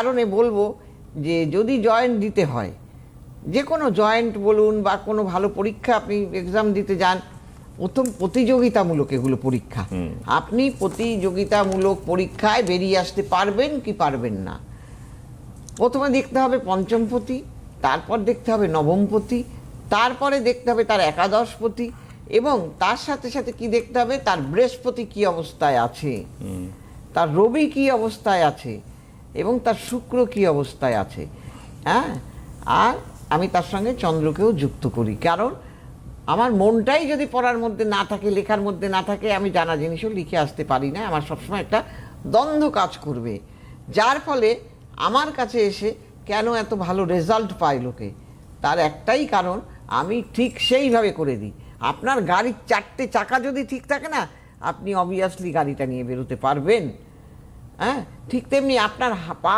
কারণে বলব যে যদি জয়েন্ট দিতে হয় যে কোনো জয়েন্ট বলুন বা কোনো ভালো পরীক্ষা আপনি এক্সাম দিতে যান প্রথম প্রতিযোগিতামূলক এগুলো পরীক্ষা। আপনি প্রতিযোগিতামূলক পরীক্ষায় বেরিয়ে আসতে পারবেন কি পারবেন না। প্রথমে দেখতে হবে পঞ্চমপতি তারপর দেখতে হবে নবমপতি তারপরে দেখতে হবে তার একাদশপতি এবং তার সাথে সাথে কি দেখতে হবে? তার বৃহস্পতি কি অবস্থায় আছে? তার রবি কি অবস্থায় আছে? এবং তার শুক্র কি অবস্থায় আছে? হ্যাঁ? আর আমি তার সঙ্গে চন্দ্রকেও যুক্ত করি। কারণ আমার মনটাই যদি পড়ার মধ্যে না থাকে, লেখার মধ্যে না থাকে, আমি জানা জিনিসও লিখে আসতে পারি না। আমার সবসময় একটা দ্বন্দ্ব কাজ করবে। যার ফলে আমার কাছে এসে কেন এত ভালো রেজাল্ট পায় লোকে? তার একটাই কারণ, আমি ঠিক সেইভাবে করে দিই। আপনার গাড়ির চারটে চাকা যদি ঠিক থাকে না, আপনি অবভিয়াসলি গাড়িটা নিয়ে বেরোতে পারবেন। হ্যাঁ? ঠিক তেমনি আপনার পা